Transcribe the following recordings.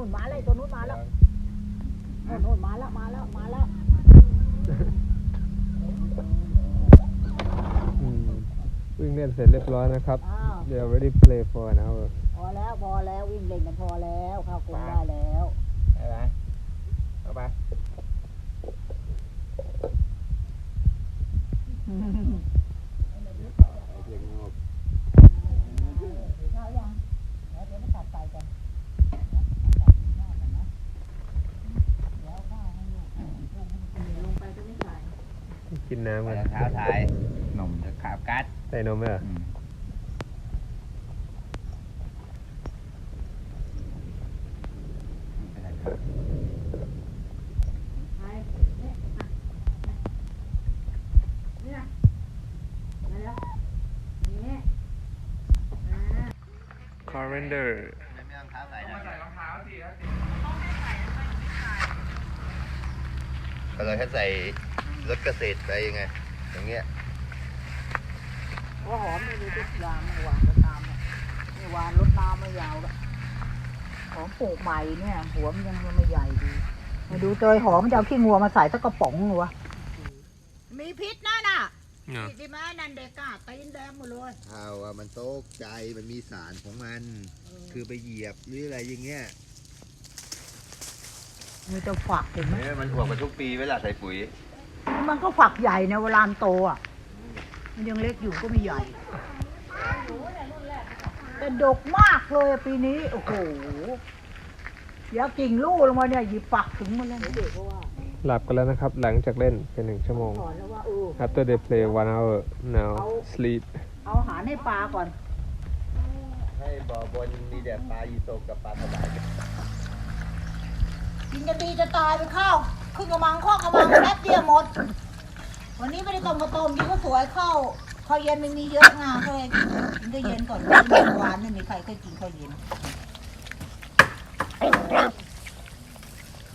นู้นมาเลยตัวนู้นมาแล้วโน่นมาแล้วมาแล้วมาแล้วอืมวิ่งเล่นเสร็จเรียบร้อยนะครับเดี๋ยว ready play for นะพอแล้วพอแล้ววิ่งเล่นกันพอแล้วเข้ากรงได้แล้วไปไปไป กินน้ำรกัอนงเท้าทายหนุ่มจะขาบกัดใส่นมไหมเหรออืมไปเนี่ยอะเนี่ยมาแล้วนี่อ่า coriander ไม่ต้องเท้าใส่นะก็เลยถ้าใส่ รถเกษตรไปยังไง อย่างเงี้ยว่าหอมไม่มีทุกอย่างเมื่อวานก็ตามเนี่ยเมื่อวานรดน้ำไม่ยาวแล้วหอมปลูกใหม่เนี่ยหัวมันยังไม่ใหญ่ดีมาดูเตยหอมจะเอาขี้งัวมาใส่สักกระป๋องหนูวะมีพิษนะน่ะที่แม่นันเด็กอะตีนแดงหมดเลยเอาอะมันโตกใจมันมีสารของมัน คือไปเหยียบหรืออะไรอย่างเงี้ยมีแต่ฝักเห็นไหมเนี่ยมันหัวกว่าทุกปีเวลาใส่ปุ๋ย มันก็ฝักใหญ่นะเวลามันโตอะ มันยังเล็กอยู่ก็ไม่ใหญ่ แต่ดกมากเลยอะปีนี้ โอ้โหเดี๋ยวกิ่งลูกลงมาเนี่ยหยิบฝักถึงมันแล้วเด็กก็ว่าหลับกันแล้วนะครับ หลังจากเล่นเป็นหนึ่งชั่วโมงสอนแล้วว่าเออ after they play one hour now เอา sleep เอาอาหารให้ปลาก่อน ให้บ่อบนมีแต่ปลายีโซกับปลาสวายกินจะดีจะตายไปข้าว ครึ่งกระมังข้อกระมังแป๊บเดียวหมด วันนี้ไม่ได้ต้มกระต้มกินก็สวยเข้าข้าวเย็นมันมีเยอะงาก็เลยกินข้าวเย็นก่อนกินหวานไม่มีใครเคยกินข้าวเย็น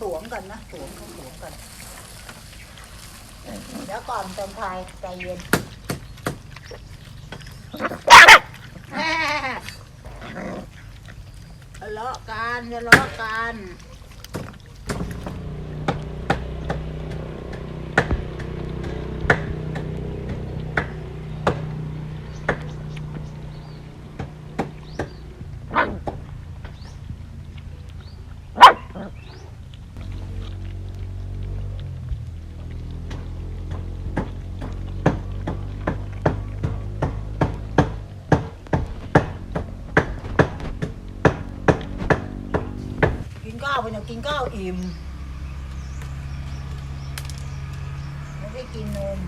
สวมกันนะสวมกันสวมกันเดี๋ยวก่อนเติมไทยใจเย็นทะเลาะกันทะเลาะกัน กินเนี่ยกินข้าวอิ่มไม่ได้กินนม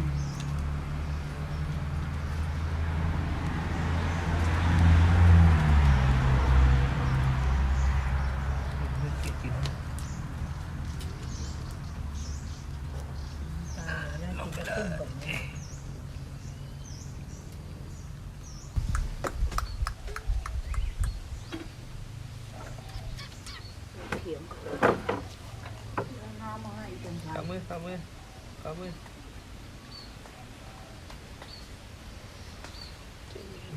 ลงไปเลยเขียมน้ำมาให้ตรง ทางข้ามือข้ามือข้ามือ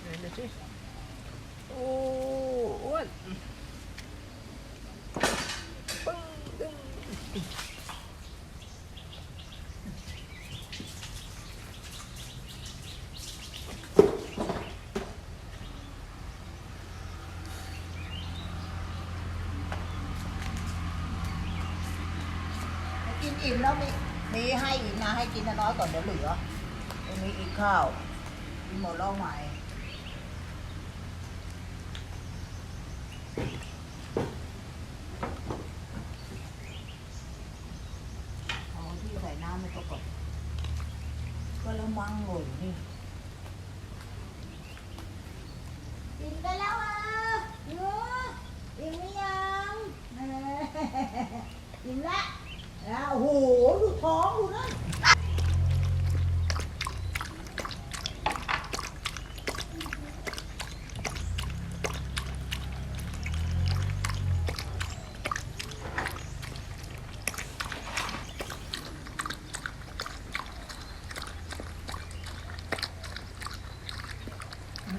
ไหนดูสิโอ้อ้วนปึ้งตึ้ง กินอิ่ม แล้วมีมีให้อีกนะให้กินน้อยก่อนเดี๋ยวเหลือมีอีกข้าวกินหมดแล้วไหมเอาที่ใส่น้ำไม่ก็ก่อนก็ละมังหล่นนี่กินได้แล้วอะหนูอิ่มหรือยังอิ่มแล้วแล้วโอ้โหดูท้องดูนะ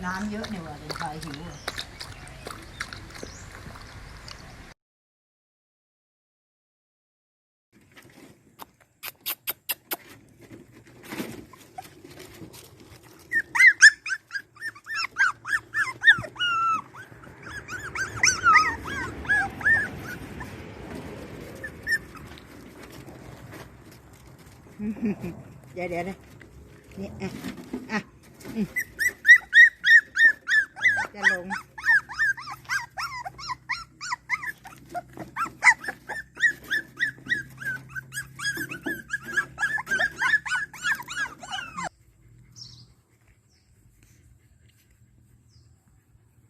น้ำเยอะเนี่ยว่ะเป็นไเดี๋ยวเดี๋ยวนะนี่อะอะจะลง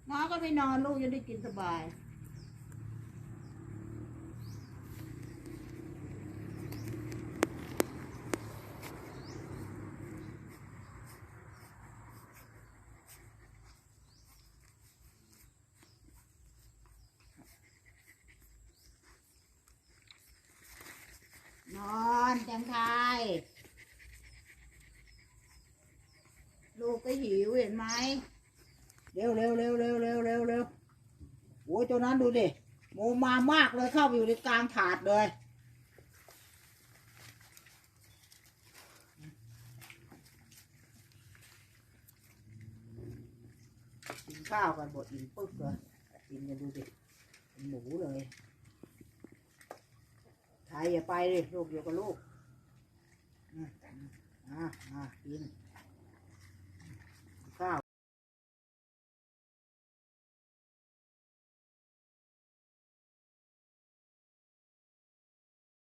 น้องก็ไปนอนลูกจะได้กินสบาย นอนจังไทยลู ก็หิวเห็นไหมเร็วเร็วเร็วเร็วเร็วเร็วเร็วโอ้ยตัวนั้นดูดิโมมามากเลยเข้าไปอยู่ในกลางถาดเลยกินข้าวกันบดอิ่มปึ๊กเลยกินกันดูดิหมูเลยไทยอย่าไปเลยลูกอยู่กับลูกอะอะอะกิน